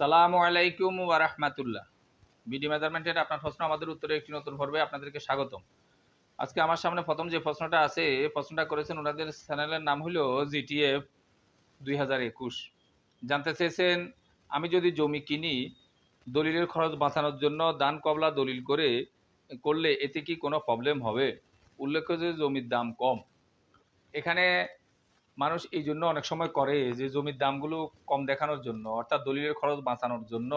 সালামু আলাইকুম ওয়া রাহমাতুল্লাহ। বিডি মেজারমেন্টের আপনার প্রশ্ন আমাদের উত্তরে একটি নতুন পর্বে আপনাদেরকে স্বাগতম। আজকে আমার সামনে প্রথম যে প্রশ্নটা আছে প্রশ্নটা করেছেন ওনাদের চ্যানেলের নাম হলো জিটিএফ দুই হাজার একুশ। জানতে চেয়েছেন, আমি যদি জমি কিনি, দলিলের খরচ বাঁচানোর জন্য দান কবলা দলিল করে, করলে এতে কি কোনো প্রবলেম হবে? উল্লেখ্য যে জমির দাম কম। এখানে মানুষ এই জন্য অনেক সময় করে যে জমির দামগুলো কম দেখানোর জন্য, অর্থাৎ দলিলের খরচ বাঁচানোর জন্য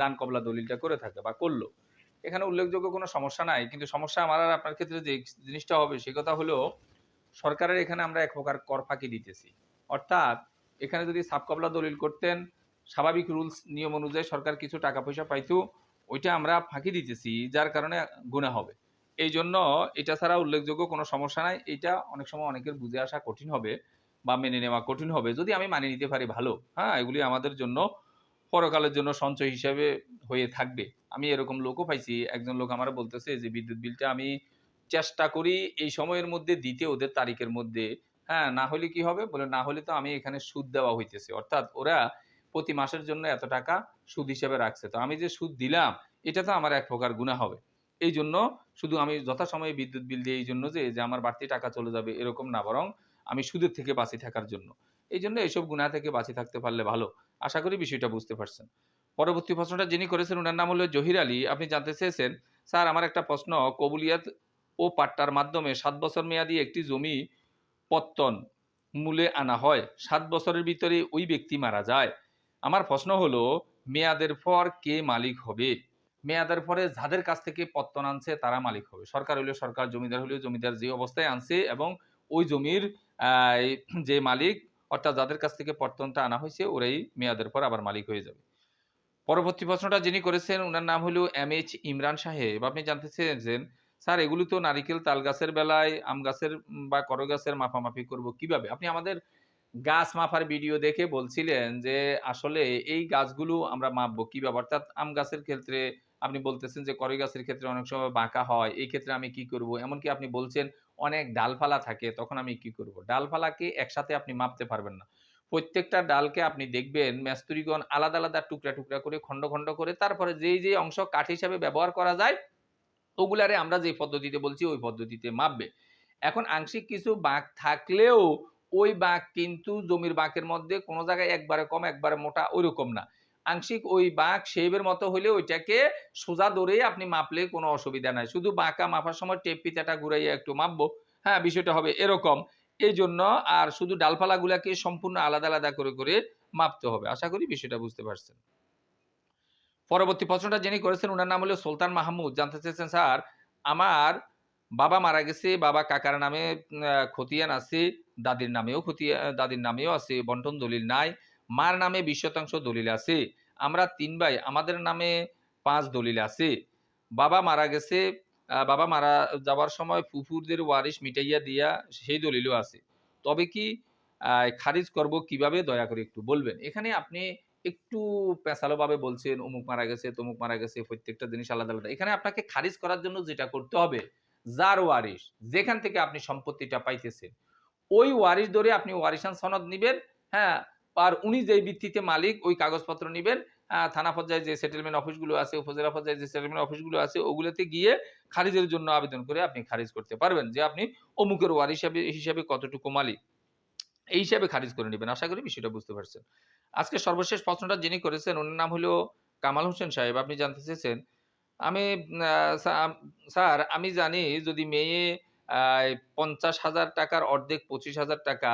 দান কবলা দলিলটা করে থাকে বা করল। এখানে উল্লেখযোগ্য কোনো সমস্যা নাই, কিন্তু সমস্যা আমার আর আপনার ক্ষেত্রে যে জিনিসটা হবে সে কথা হলো, সরকারের এখানে আমরা এক প্রকার কর ফাঁকি দিতেছি। অর্থাৎ এখানে যদি সাবকবলা দলিল করতেন, স্বাভাবিক রুলস, নিয়ম অনুযায়ী সরকার কিছু টাকা পয়সা পাইতো, ওইটা আমরা ফাঁকি দিতেছি, যার কারণে গুণা হবে। এই জন্য এটা ছাড়া উল্লেখযোগ্য কোনো সমস্যা নাই, এটা অনেক সময় অনেকের বুঝে আসা কঠিন হবে। বা মেনে নেওয়া কঠিন হবে। যদি আমি মানিয়ে নিতে পারি, ভালো। হ্যাঁ এগুলি আমাদের জন্য পরকালের জন্য সঞ্চয় হিসাবে হয়ে থাকবে। আমি এরকম লোকও পাইছি। একজন লোক আমার বলতেছে যে, বিদ্যুৎ বিলটা আমি চেষ্টা করি এই সময়ের মধ্যে দিতে, ওদের তারিখের মধ্যে। হ্যাঁ না হলে কি হবে? বলে, না হলে তো আমি এখানে সুদ দেওয়া হইতেছে। অর্থাৎ ওরা প্রতি মাসের জন্য এত টাকা সুদ হিসাবে রাখছে। তো আমি যে সুদ দিলাম, এটা তো আমার এক প্রকার গুণা হবে। এই জন্য শুধু আমি যথাসময়ে বিদ্যুৎ বিল দিই এই জন্য যে আমার বাড়তি টাকা চলে যাবে, এরকম না। বরং আমি সুদের থেকে বাঁচি থাকার জন্য। এই জন্য এইসব গুণা থেকে বাঁচি থাকতে পারলে ভালো। আশা করি বিষয়টা বুঝতে পারছেন। পরবর্তী প্রশ্নটা যিনি করেছেন ওনার নাম হলো জহির আলী। আপনি জানতে চেয়েছেন, স্যার, আমার একটা প্রশ্ন। কবুলিয়াত ও পাট্টার মাধ্যমে সাত বছর মেয়াদি একটি জমি পত্তন মূলে আনা হয়। সাত বছরের ভিতরে ওই ব্যক্তি মারা যায়। আমার প্রশ্ন হলো, মেয়াদের পর কে মালিক হবে? মেয়াদের পরে যাদের কাছ থেকে পত্তন আনছে, তারা মালিক হবে। সরকার হলেও সরকার, জমিদার হলেও জমিদার, যে অবস্থায় আনছে এবং ওই জমির যে মালিক, অর্থাৎ যাদের কাছ থেকে পর্তনটা আনা হয়েছে, ওরাই মেয়াদের পর আবার মালিক হয়ে যাবে। পরবর্তী প্রশ্নটা যিনি করেছেন ওনার নাম হলো এম এইচ ইমরান সাহেব আপনি জানতে চেয়েছেন স্যার, এগুলি তো নারিকেল তাল গাছের বেলায়, আম গাছের বা করো গাছের মাপামাপি করব কীভাবে? আপনি আমাদের গাছ মাপার ভিডিও দেখে বলছিলেন যে, আসলে এই গাছগুলো আমরা মাপবো কীভাবে? অর্থাৎ আম গাছের ক্ষেত্রে আপনি বলতেছেন যে করই গাছের ক্ষেত্রে অনেক সময় বাঁকা হয়, এই ক্ষেত্রে আমি কি করব? এমনকি আপনি বলছেন অনেক ডালপালা থাকে, তখন আমি কি করব? ডালপালাকে একসাথে আপনি মাপতে পারবেন না। প্রত্যেকটা ডালকে আপনি দেখবেন মেস্তুরিগণ আলাদা আলাদা টুকরা টুকরা করে, খণ্ড খণ্ড করে, তারপরে যেই যে অংশ কাঠ হিসাবে ব্যবহার করা যায়, ওগুলারে আমরা যে পদ্ধতিতে বলছি, ওই পদ্ধতিতে মাপবে। এখন আংশিক কিছু বাঁক থাকলেও, ওই বাঁক কিন্তু জমির বাঁকের মধ্যে কোনো জায়গায় একবারে কম, একবারে মোটা, ওইরকম না। আংশিক ওই বাঁক শেপের মতো হলে ওইটাকে সোজা ধরে আপনি মাপলে কোনো অসুবিধা নাই। শুধু বাঁকা মাপার সময় টেপ পিতাটা ঘুরাইয়া একটু মাপবো। হ্যাঁ বিষয়টা হবে এরকম। এই জন্য আর শুধু ডালপালাগুলাকে সম্পূর্ণ আলাদা আলাদা করে করে মাপতে হবে। আশা করি বিষয়টা বুঝতে পারছেন। পরবর্তী প্রশ্নটা যিনি করেছেন ওনার নাম হলো সুলতান মাহমুদ। জানতে চেয়েছেন, স্যার, আমার বাবা মারা গেছে, বাবা কাকার নামে খতিয়ান আছে, দাদির নামেও খতিয়া দাদির নামেও আছে, বন্টন দলিল নাই, মার নামে বিশ শতাংশ দলিল আছে। আমরা তিন ভাই, আমাদের নামে পাঁচ দলিল আছে। বাবা মারা গেছে বাবা মারা যাওয়ার সময় ফুফুরদের ওয়ারিশ মিটাইয়া দিয়া সেই দলিলও আছে। তবে কি খারিজ করব কীভাবে, দয়া করে একটু বলবেন। এখানে আপনি একটু পেঁচালোভাবে বলছেন, অমুক মারা গেছে, তমুক মারা গেছে, প্রত্যেকটা জিনিস আলাদা আলাদা। এখানে আপনাকে খারিজ করার জন্য যেটা করতে হবে, যার ওয়ারিশ, যেখান থেকে আপনি সম্পত্তিটা পাইতেছেন, ওই ওয়ারিশ ধরে আপনি ওয়ারিশান সনদ নিবেন হ্যাঁ আর উনি যেই ভিত্তিতে মালিক, ওই কাগজপত্র নিবেন থানা পর্যায়ে যে সেটেলমেন্ট অফিসগুলো আছে, উপজেলা পর্যায়ে যে সেটেলমেন্ট অফিসগুলো আছে, ওগুলোতে গিয়ে খারিজের জন্য আবেদন করে আপনি খারিজ করতে পারবেন যে আপনি অমুকের ওয়ার হিসাবে হিসাবে কতটুকু মালিক। এই হিসাবে খারিজ করে নেবেন, আশা করি বিষয়টা বুঝতে পারছেন। আজকে সর্বশেষ প্রশ্নটা যিনি করেছেন, ওনার নাম হলো কামাল হোসেন সাহেব। আপনি জানতে চেয়েছেন, আমি স্যার, আমি জানি যদি মেয়ে পঞ্চাশ হাজার টাকার অর্ধেক পঁচিশ হাজার টাকা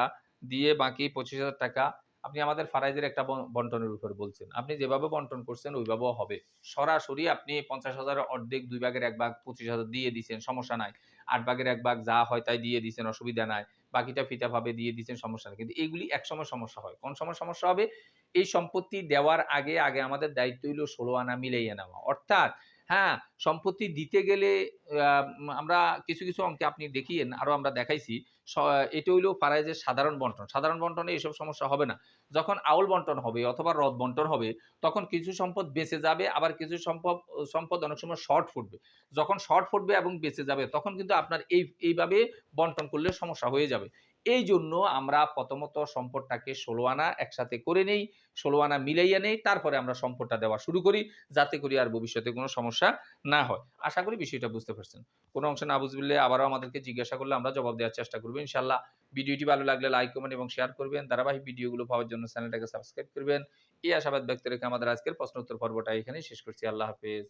দিয়ে বাকি পঁচিশ হাজার টাকা আপনি আমাদের ফারাইজের একটা বন্টনের উপর বলছেন। আপনি যেভাবে বন্টন করছেন, ওইভাবেও হবে। সরাসরি আপনি পঞ্চাশ হাজার অর্ধেক, দুই ভাগের এক ভাগ, পঁচিশ হাজার দিয়ে দিচ্ছেন সমস্যা নাই। আট ভাগের এক ভাগ, যা হয় তাই দিয়ে দিচ্ছেন অসুবিধা নাই। বাকিটা ফিতা ভাবে দিয়ে দিচ্ছেন সমস্যা নেই। কিন্তু এইগুলি এক সময় সমস্যা হয়। কোন সময় সমস্যা হবে? এই সম্পত্তি দেওয়ার আগে আগে আমাদের দায়িত্ব হইল ষোলো আনা মিলাইয়ে নেওয়া। অর্থাৎ হ্যাঁ সম্পত্তি দিতে গেলে আমরা কিছু কিছু অঙ্কে আপনি দেখিয়েন, আরও আমরা দেখাইছি। এটা হইল ফারাইজের সাধারণ বন্টন। সাধারণ বন্টনে এইসব সমস্যা হবে না। যখন আউল বন্টন হবে অথবা রদ বন্টন হবে, তখন কিছু সম্পদ বেঁচে যাবে, আবার কিছু সম্পদ সম্পদ অনেক সময় শর্ট ফুটবে। যখন শর্ট ফুটবে এবং বেঁচে যাবে, তখন কিন্তু আপনার এই, এইভাবে বন্টন করলে সমস্যা হয়ে যাবে। এই জন্য আমরা প্রথমত সম্পদটাকে ষোলো আনা একসাথে করে নেই, ষোলো আনা মিলাইয়া নেই, তারপরে আমরা সম্পদটা দেওয়া শুরু করি, যাতে করি আর ভবিষ্যতে কোনো সমস্যা না হয়। আশা করি বিষয়টা বুঝতে পারছেন। কোনো অংশে না বুঝলে আবারও আমাদেরকে জিজ্ঞাসা করলে আমরা জবাব দেওয়ার চেষ্টা করব, ইনশাল্লাহ। ভিডিওটি ভালো লাগলে লাইক, কমেন্ট এবং শেয়ার করবেন। ধারাবাহিক ভিডিওগুলো পাওয়ার জন্য চ্যানেলটাকে সাবস্ক্রাইব করবেন। এই আশাবাদ ব্যক্ত রেখে আমাদের আজকের প্রশ্ন উত্তর পর্বটা এখানেই শেষ করছি। আল্লাহ হাফেজ।